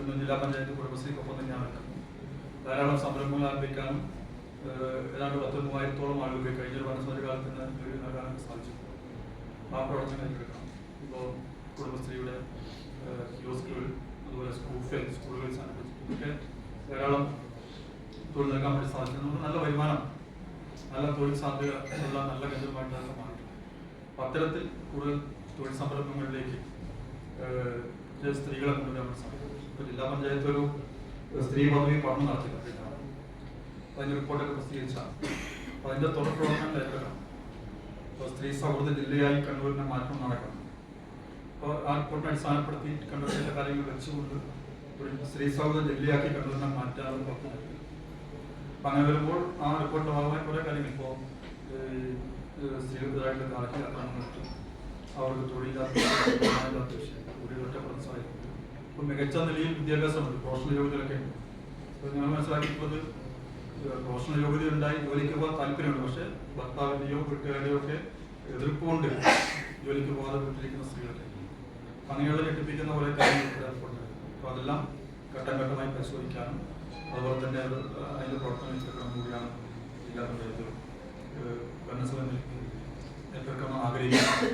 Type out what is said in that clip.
ഇന്ന് ജില്ലാ പഞ്ചായത്ത് കുടുംബശ്രീക്കൊപ്പം തന്നെയാണ് നടക്കും ധാരാളം സംരംഭങ്ങൾ ആരംഭിക്കാനും ഏതാണ്ട് പത്ത് മൂവായിരത്തോളം ആളുകൾക്ക് കഴിഞ്ഞ ഒരു ഭരണസമിതി കാലത്ത് നിന്ന് നൽകാനൊക്കെ സാധിച്ചു. ആ പ്രവർത്തനം ഏറ്റെടുക്കണം. ഇപ്പോൾ കുടുംബശ്രീയുടെ കിയോസ്കുകൾ അതുപോലെ സ്കൂൾ ഫെൽ സ്കൂളുകൾ സ്ഥാനപ്പിച്ചിട്ടൊക്കെ ധാരാളം തൊഴിൽ നൽകാൻ വേണ്ടി സാധിച്ചു. നമുക്ക് നല്ല വരുമാനം നല്ല തൊഴിൽ സാധ്യത ഉള്ള നല്ല കേന്ദ്രമായിട്ടാണ് മാറിയിട്ടുണ്ട് അത്തരത്തിൽ കൂടുതൽ തൊഴിൽ സംരംഭങ്ങളിലേക്ക് സ്ത്രീകളെ കൊണ്ടുവരാൻ സാധിക്കും ജില്ലാ പഞ്ചായത്ത് ഒരു സ്ത്രീ പദവി പഠനം നടത്തിയിട്ടുണ്ട്. അതിന്റെ റിപ്പോർട്ടൊക്കെ പ്രസിദ്ധീകരിച്ചാണ് അപ്പോൾ അതിന്റെ തുടർ പ്രവർത്തനങ്ങൾ ഏറ്റെടുക്കണം ഇപ്പോൾ സ്ത്രീ സൗഹൃദ ജില്ലയായി കണ്ണൂരിനെ മാറ്റം നടക്കണം അപ്പോൾ ആ റിപ്പോർട്ടിനെ അടിസ്ഥാനപ്പെടുത്തി കണ്ണൂരിലെ കാര്യങ്ങൾ വെച്ചുകൊണ്ട് ഒരു സ്ത്രീ സൗഹൃദ ജില്ലയാക്കി കണ്ണൂരിനെ പ്രവർത്തനം അപ്പം അങ്ങനെ വരുമ്പോൾ ആ റിപ്പോർട്ടിന്റെ ഭാഗമായി കുറേ കാര്യങ്ങൾ. ഇപ്പോൾ സ്ത്രീകൾക്കെതിരായിട്ടുള്ള കാലത്തിൽ ആക്രമണങ്ങൾ അവർക്ക് തൊഴിലില്ലാത്ത ഒറ്റപ്പെടുന്ന സാഹചര്യം ഇപ്പം മികച്ച നിലയിൽ വിദ്യാഭ്യാസമുണ്ട് പ്രൊഫഷണൽ യോഗ്യതയൊക്കെ ഉണ്ട് അപ്പോൾ ഞങ്ങൾ മനസ്സിലാക്കിയിട്ടുള്ളത് പ്രൊഫഷണൽ യോഗ്യത ഉണ്ടായി ജോലിക്ക് പോകാൻ താല്പര്യമുണ്ട് പക്ഷേ ഭർത്താവിന്റെയോ വീട്ടുകാരുടെയോ ഒക്കെ എതിർപ്പ് കൊണ്ട് ജോലിക്ക് പോകാതെ വീട്ടിലിരിക്കുന്ന സ്ത്രീകളൊക്കെ. അങ്ങനെയുള്ള ഞെട്ടിപ്പിക്കുന്ന കുറേ കാര്യങ്ങൾ ഇവിടെ അപ്പോൾ അതെല്ലാം ഘട്ടം ഘട്ടമായി പരിശോധിക്കാനും അതുപോലെ തന്നെ അത് അതിന്റെ പ്രവർത്തനം ഏറ്റെടുക്കണം കൂടിയാണ് ജില്ലാ പഞ്ചായത്ത് ഭരണസഭ ഏറ്റെടുക്കണം ആഗ്രഹിക്കുന്നത്.